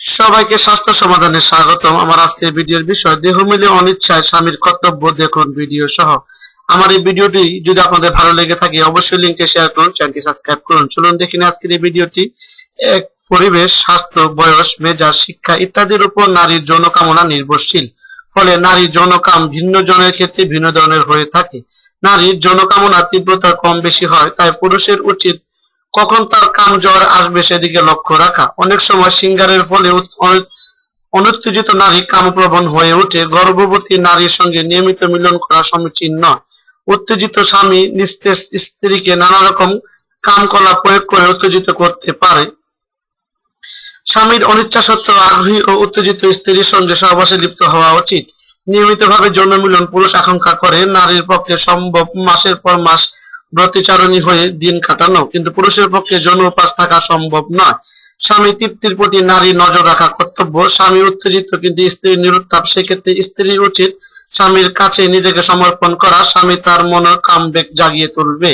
সবাইকে স্বাস্থ্য সমাধানে স্বাগতম। আমার আজকের ভিডিওর বিষয়, দেহ মিলে অনিচ্ছায় স্বামীর কর্তব্য দেখুন ভিডিও সহ। আমার এই ভিডিওটি যদি আপনাদের ভালো লেগে থাকে, অবশ্যই লিঙ্কে শেয়ার করুন চ্যানেলটি সাবস্ক্রাইব করুন। চলুন দেখি আজকের এই ভিডিওটি। এক, পরিবেশ, স্বাস্থ্য, বয়স, মেজাজ, শিক্ষা ইত্যাদির উপর নারীর যৌন কামনা নির্ভরশীল। ফলে নারীর যৌনকাম ভিন্ন জনের ক্ষেত্রে ভিন্ন ধরনের হয়ে থাকে। নারীর যৌনকামনা তীব্রতা কম বেশি হয়, তাই পুরুষের উচিত কখন তার কাম জ্বর আসবে সেদিকে লক্ষ্য রাখা। অনেক সময় সিঙ্গারের ফলে অনুত্তেজিত নারী কামপ্রবণ হয়ে ওঠে। গর্ভবতী নারীর সঙ্গে নিয়মিত মিলন করা সমীচীন নয়। উত্তেজিত স্বামী নিস্তেজ স্ত্রীকে নানা রকম কামকলা প্রয়োগ করে উত্তেজিত করতে পারে। স্বামীর অনিচ্ছা সত্ত্বেও আগ্রহী ও উত্তেজিত স্ত্রীর সঙ্গে সহবাসে লিপ্ত হওয়া উচিত। নিয়মিতভাবে যৌন মিলন পুরুষ আকাঙ্ক্ষা করে। নারীর পক্ষে সম্ভব মাসের পর মাস ব্রতিচারণী হয়ে দিন কাটানো, কিন্তু পুরুষের পক্ষে যৌন উপাস থাকা সম্ভব নয়। স্বামী তৃপ্তির প্রতি নারী নজর রাখা কর্তব্য। স্বামী উত্তেজিত, কিন্তু স্ত্রী নিরুত্তাপ। সেক্ষেত্রে স্ত্রীর উচিত স্বামীর কাছে নিজেকে সমর্পণ করা। স্বামী তার মনের কামবেগ জাগিয়ে তুলবে।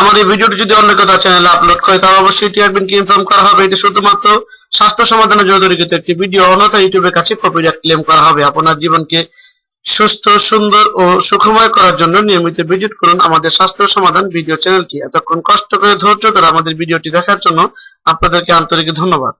আমার এই ভিডিওটি যদি অন্য কথা চ্যানেলে আপলোড করে, তাহলে অবশ্যই টিআরবিন কে ইনফর্ম করা হবে। এটি শুধুমাত্র স্বাস্থ্য সমাধানের জন্য তৈরিকৃত একটি ভিডিও অন্যথা ইউটিউবের কাছে কপিরাইট ক্লেম করা হবে। আপনার জীবনকে সুস্থ, সুন্দর ও সুখময় করার জন্য নিয়মিত ভিজিট করুন আমাদের স্বাস্থ্য সমাধান ভিডিও চ্যানেলটি। এতক্ষণ কষ্ট করে ধৈর্য ধরে আমাদের ভিডিওটি দেখার জন্য আপনাদেরকে আন্তরিক ধন্যবাদ।